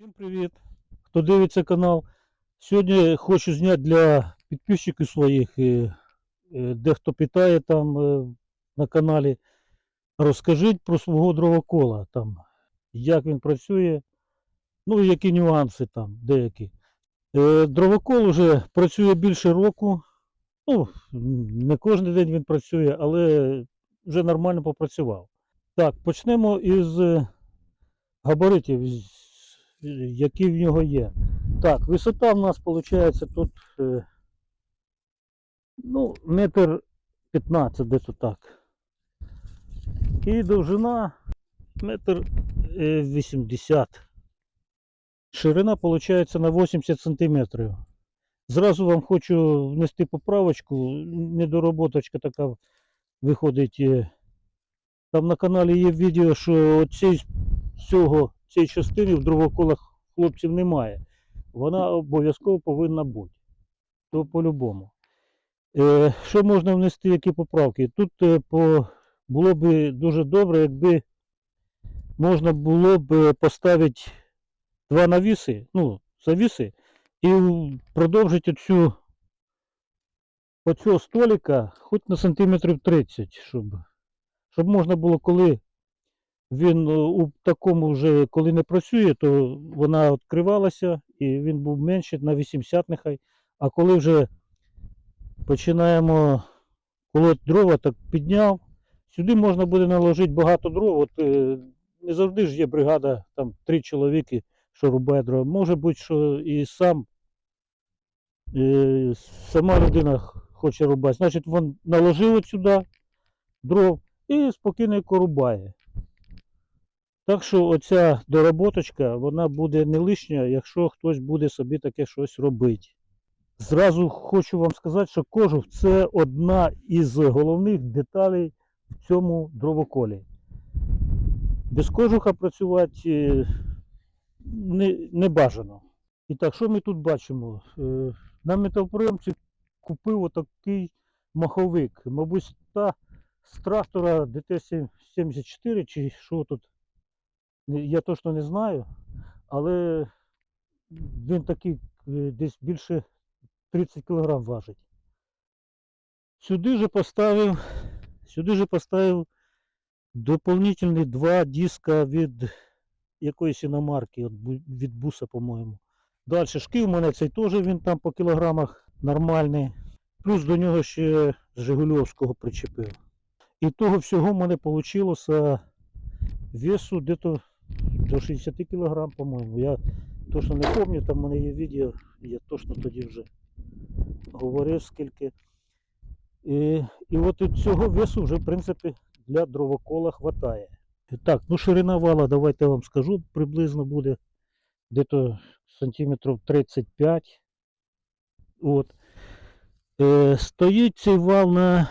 Всім привіт! Хто дивиться канал. Сьогодні хочу зняти для підписчиків своїх, е, е, дехто питає там е, на каналі. Розкажіть про свого дровокола, там, як він працює, ну і які нюанси там деякі. Дровокол вже працює більше року. Ну, не кожен день він працює, але вже нормально попрацював. Так, почнемо із габаритів, які в нього є. Так, висота в нас виходить тут е, ну, метр 15 десь отак. І довжина метр е, 80. Ширина виходить на 80 сантиметрів. Зразу вам хочу внести поправочку, недороботочка така виходить. е. Там на каналі є відео, що цей, цього, цієї частини в дровоколах хлопців немає. Вона обов'язково повинна бути. То по-любому. Е, що можна внести, які поправки? Тут е, по, було б дуже добре, якби можна було б поставити два навіси, ну, завіси, і продовжити цю оцього столика хоч на сантиметрів 30, щоб, щоб можна було, коли він е, у такому вже, коли не працює, то вона відкривалася і він був менше на 80 нехай. А коли вже починаємо колоти дрова, так підняв. Сюди можна буде наложити багато дров. От, е, не завжди ж є бригада, там три чоловіки, що рубає дрова. Може бути, що і сам е, сама людина хоче рубати. Значить, він наложив от сюди дров і спокійно рубає. Так що оця доработочка, вона буде не лишня, якщо хтось буде собі таке щось робити. Зразу хочу вам сказати, що кожух це одна із головних деталей в цьому дровоколі. Без кожуха працювати е, не, не бажано. І так, що ми тут бачимо? Е, На металоприємці купив отакий маховик. Мабуть, та з трактора ДТ-74 чи що тут. Не- Я точно не знаю, але він такий е, десь більше 30 кг важить. Сюди же поставив, сюди же поставив дополнительні два диска від якоїсь іномарки, від буса, по-моєму. Далі шків у мене цей теж він там по кілограмах нормальний. Плюс до нього ще з Жигульовського причепив. І того всього в мене вийшло весу десь до 60 кг, по-моєму. Я точно не пам'ятаю, там в мене є відео, я точно тоді вже говорив скільки. І, і от цього весу вже, в принципі, для дровокола хватає. Так, ну ширина вала, давайте я вам скажу, приблизно буде десь сантиметрів 35. От. Е, стоїть цей вал на.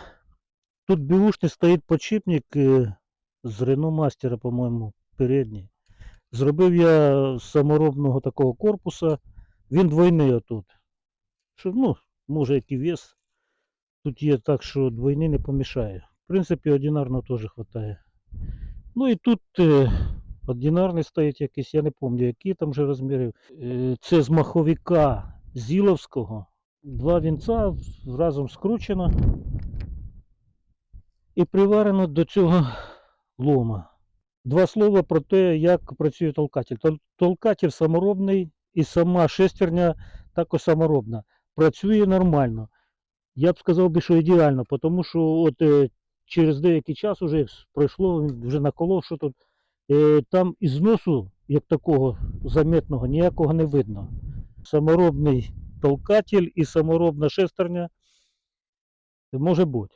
Тут бюшний стоїть подшипник е, з Renault Master, по-моєму, передній. Зробив я з саморобного такого корпуса. Він двойний отут. Що, ну, може який вес. Тут є так, що двойний не помішає. В принципі, одинарного теж вистачає. Ну і тут е, одинарний стоїть якийсь, я не пам'ятаю, які там вже розміри. Е, це з маховика Зіловського. Два вінця разом скручено і приварено до цього лома. Два слова про те, як працює толкатель. Тол- Толкатель саморобний і сама шестерня також саморобна. Працює нормально. Я б сказав би, що ідеально, тому що от е, через деякий час уже пройшло, вже наколов, що тут. Е, там і зносу, як такого заметного, ніякого не видно. Саморобний толкатель і саморобна шестерня може бути.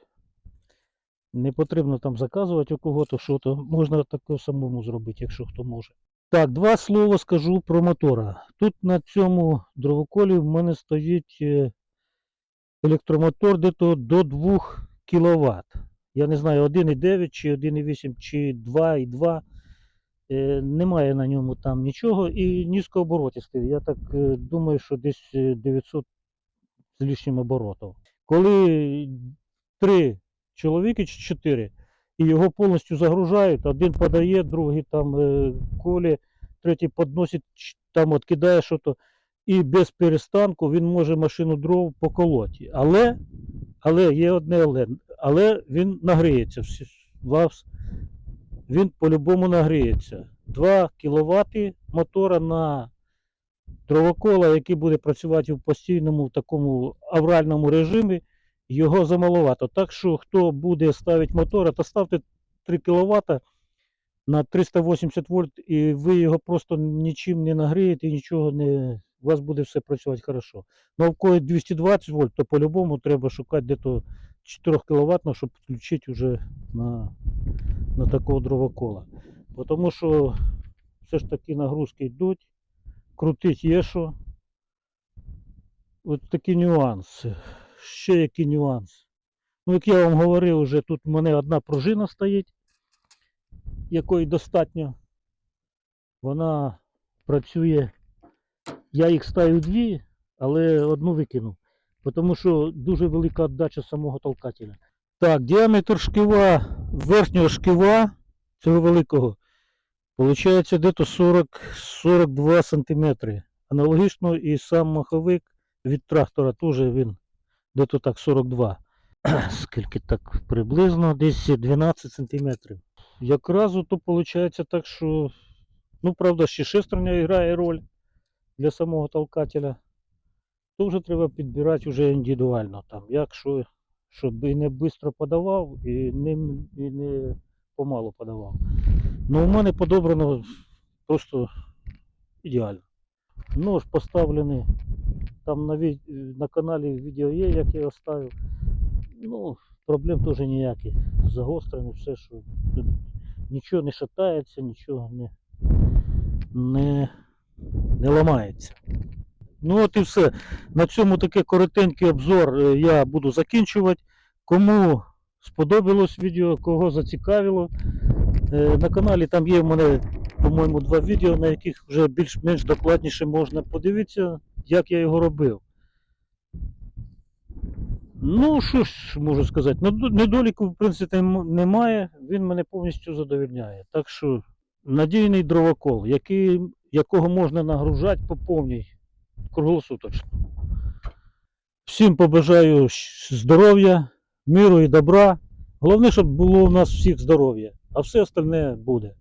Не потрібно там заказувати у кого-то що-то. Можна таке самому зробити, якщо хто може. Так, два слова скажу про мотора. Тут на цьому дровоколі в мене стоїть е, електромотор до 2 кВт. Я не знаю, 1,9 чи 1,8 чи 2,2. Е, Немає на ньому там нічого і низькооборотистий. Я так е, думаю, що десь е, 900 з лишнім оборотів. Коли три чоловіки чи чотири, і його повністю загружають, один подає, другий там е, колі, третій підносить, там от щось, і без перестанку він може машину дров поколоти. Але, але є одне але, але він нагріється. Він по-любому нагріється. 2 кВт мотора на дровокола, який буде працювати в постійному такому авральному режимі, його замаловато. Так що, хто буде ставити мотора, то ставте 3 кВт на 380 вольт, і ви його просто нічим не нагрієте, і нічого не. У вас буде все працювати хорошо. Ну, в когось 220 вольт, то по-любому треба шукати десь 4 кВт, щоб підключити вже на, на такого дровокола. Тому що все ж таки нагрузки йдуть, крутить є що. От такі нюанси. Ще які нюанси. Ну, як я вам говорив, вже тут в мене одна пружина стоїть, якої достатньо. Вона працює. Я їх ставив дві, але одну викинув. Тому що дуже велика віддача самого толкателя. Так, діаметр шкива, верхнього шкива цього великого, виходить десь 40-42 см. Аналогічно і сам маховик від трактора теж він десь так 42. Скільки так приблизно, десь 12 см. Якраз то виходить так, що, ну правда, ще шестерня грає роль для самого толкателя. То вже треба підбирати вже індивідуально там, як що, щоб і не швидко подавав, і не, і не помалу подавав. Ну у мене подобрано просто ідеально. Нож поставлений. Там на, ві- на каналі відео є, як я його ставив. Ну, проблем теж ніяких. Загострене все, що тут нічого не шатається, нічого не, не, не ламається. Ну от і все. На цьому такий коротенький обзор е, я буду закінчувати. Кому сподобалось відео, кого зацікавило. е, На каналі там є в мене, по-моєму, два відео, на яких вже більш-менш докладніше можна подивитися, як я його робив. Ну, що ж можу сказати, Недо- недоліків, в принципі, немає, він мене повністю задовільняє. Так що надійний дровокол, який, якого можна нагружати по повній круглосуточно. Всім побажаю здоров'я, миру і добра. Головне, щоб було у нас всіх здоров'я, а все остальне буде.